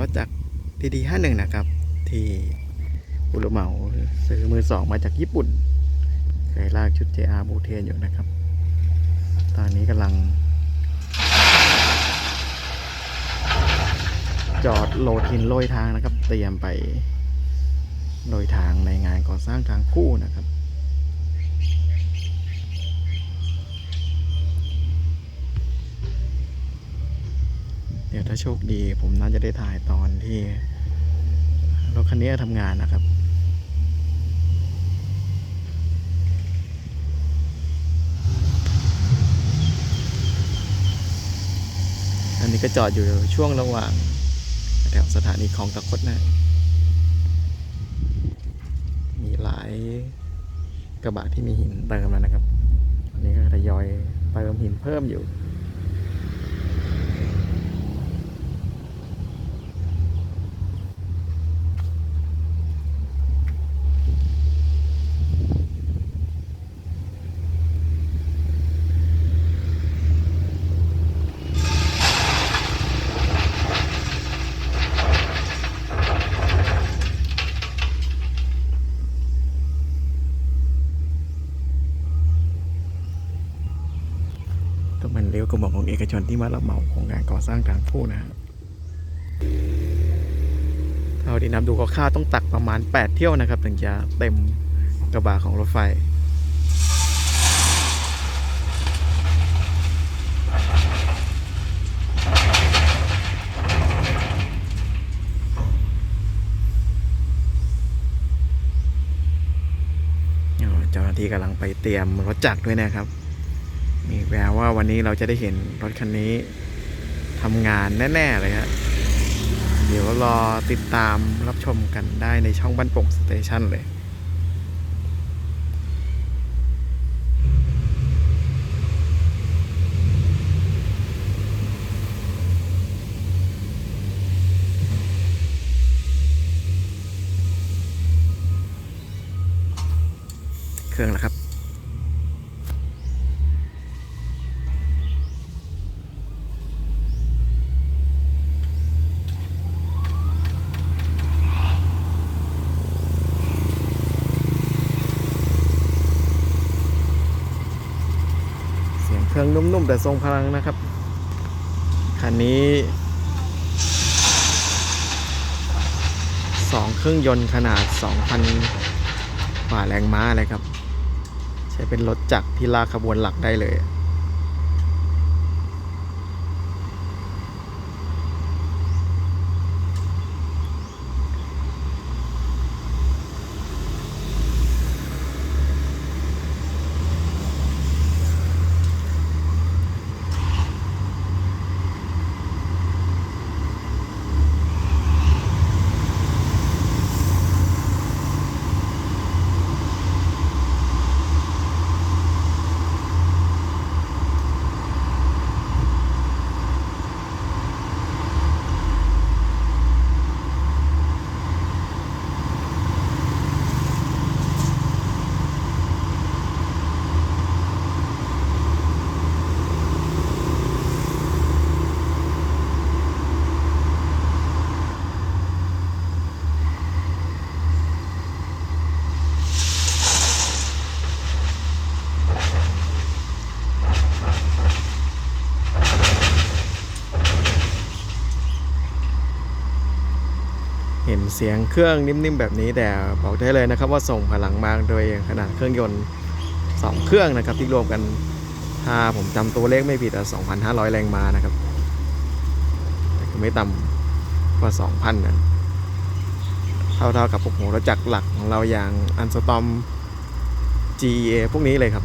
รถจากดีๆห้าหนึ่งนะครับ ที่ผู้รับเหมาซื้อมือสองมาจากญี่ปุ่น เคยลากชุด JR บูเทนอยู่นะครับ ตอนนี้กำลัง จอดโลดหินโรยทางนะครับ เตรียมไปโรยทางในงานก่อสร้างทางคู่นะครับ ดี๋ยวถ้าโชคดี ผมน่าจะได้ถ่ายตอนที่รถคันนี้ทำงานนะครับอันนี้ก็จอดอยู่ช่วงระหว่างแถวสถานีคลองตะคดนะ มีหลายกระบะที่มีหินเติมแล้วนะครับ อันนี้ก็ทยอยเติมหินเพิ่มอยู่ ก็ มบอกของเอกชนที่มารับเหมาโครงการก่อสร้างทางคู่นะฮะเท่าที่นับดูก็ค่าต้องตักประมาณ 8 เที่ยวนะครับถึงจะเต็มกระบะของรถไฟเจ้าหน้าที่กำลังไปเตรียมรถจักรด้วยนะครับ มีแววว่าวันนี้เราจะได้เห็นรถคันนี้ทำงานแน่ ๆ เลยฮะเดี๋ยวรอติดตามรับชมกันได้ในช่องบ้านโป่งสเตชันเลยเครื่องแล้วครับ เสียงเครื่องนุ่มๆแต่ทรงพลังนะครับ คันนี้สองเครื่องยนต์ขนาด 2,000ฝ่าแรงม้าเลยครับ ใช้เป็นรถจักรที่ลากขบวนหลักได้เลย เสียงเครื่องนิ่มๆแบบนี้แต่บอกได้เลยนะครับว่าส่งพลังมากโดยขนาดเครื่องยนต์ 2 เครื่องนะครับที่รวมกันถ้าผมจำตัวเลขไม่ผิดอะ2,500 แรงม้านะครับแต่ก็ไม่ต่ำกว่า 2,000นะเท่าๆกับพวกหัวรถจักรหลักของเราอย่างอันสตอม GEA พวกนี้เลยครับ